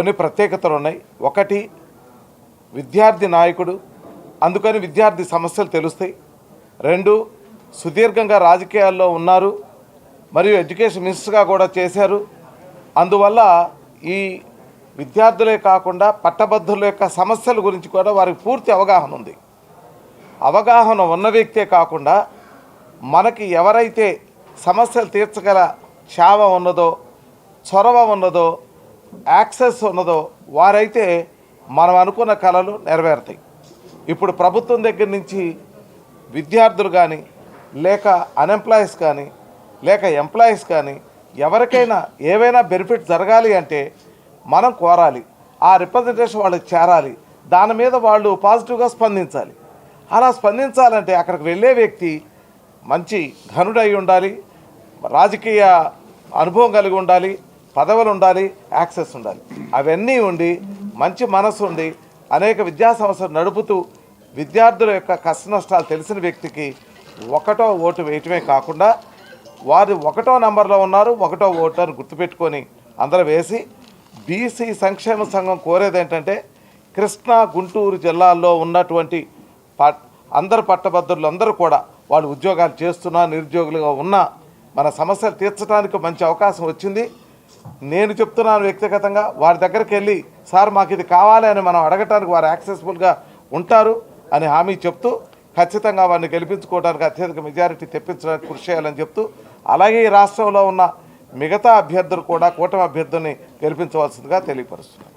కొన్ని ప్రత్యేకతలు ఉన్నాయి. ఒకటి విద్యార్థి నాయకుడు అందుకని విద్యార్థి సమస్యలు తెలుస్తాయి. రెండు సుదీర్ఘంగా రాజకీయాల్లో ఉన్నారు మరియు ఎడ్యుకేషన్ మినిస్టర్గా కూడా చేశారు. అందువల్ల ఈ విద్యార్థులే కాకుండా పట్టభద్రుల యొక్క సమస్యల గురించి కూడా వారికి పూర్తి అవగాహన ఉంది. అవగాహన ఉన్న వ్యక్తే కాకుండా మనకి ఎవరైతే సమస్యలు తీర్చగల చావ ఉన్నదో చొరవ ఉన్నదో యాక్సెస్ ఉన్నదో వారైతే మనం అనుకున్న కళలు నెరవేరుతాయి. ఇప్పుడు ప్రభుత్వం దగ్గర నుంచి విద్యార్థులు కానీ లేక అన్ఎంప్లాయీస్ కానీ లేక ఎంప్లాయీస్ కానీ ఎవరికైనా ఏవైనా బెనిఫిట్ జరగాలి అంటే మనం కోరాలి. ఆ రిప్రజెంటేషన్ వాళ్ళకి చేరాలి. దాని మీద వాళ్ళు పాజిటివ్గా స్పందించాలి. అలా స్పందించాలంటే అక్కడికి వెళ్ళే వ్యక్తి మంచి ఘనుడై ఉండాలి రాజకీయ అనుభవం కలిగి ఉండాలి పదవులు ఉండాలి యాక్సెస్ ఉండాలి. అవన్నీ ఉండి మంచి మనసు ఉండి అనేక విద్యా సంస్థలు నడుపుతూ విద్యార్థుల యొక్క కష్ట నష్టాలు తెలిసిన వ్యక్తికి ఒకటో ఓటు వేయటమే కాకుండా వారు ఒకటో నంబర్లో ఉన్నారు ఒకటో ఓటు అని గుర్తుపెట్టుకొని అందరూ వేసి బీసీ సంక్షేమ సంఘం కోరేది ఏంటంటే కృష్ణా గుంటూరు జిల్లాల్లో ఉన్నటువంటి పట్ అందరు పట్టభద్రులు అందరూ కూడా వాళ్ళు ఉద్యోగాలు చేస్తున్నా నిరుద్యోగులుగా ఉన్నా మన సమస్యలు తీర్చడానికి మంచి అవకాశం వచ్చింది. నేను చెప్తున్నాను వ్యక్తిగతంగా వారి దగ్గరికి వెళ్ళి సార్ మాకు ఇది కావాలి అని మనం అడగటానికి వారు యాక్సెసిబుల్గా ఉంటారు అని హామీ చెప్తూ ఖచ్చితంగా వారిని గెలిపించుకోవడానికి అత్యధిక మెజారిటీ తెప్పించడానికి కృషి చేయాలని చెప్తూ అలాగే ఈ రాష్ట్రంలో ఉన్న మిగతా అభ్యర్థులు కూడా కూటమి అభ్యర్థుల్ని గెలిపించవలసిందిగా తెలియపరుస్తున్నారు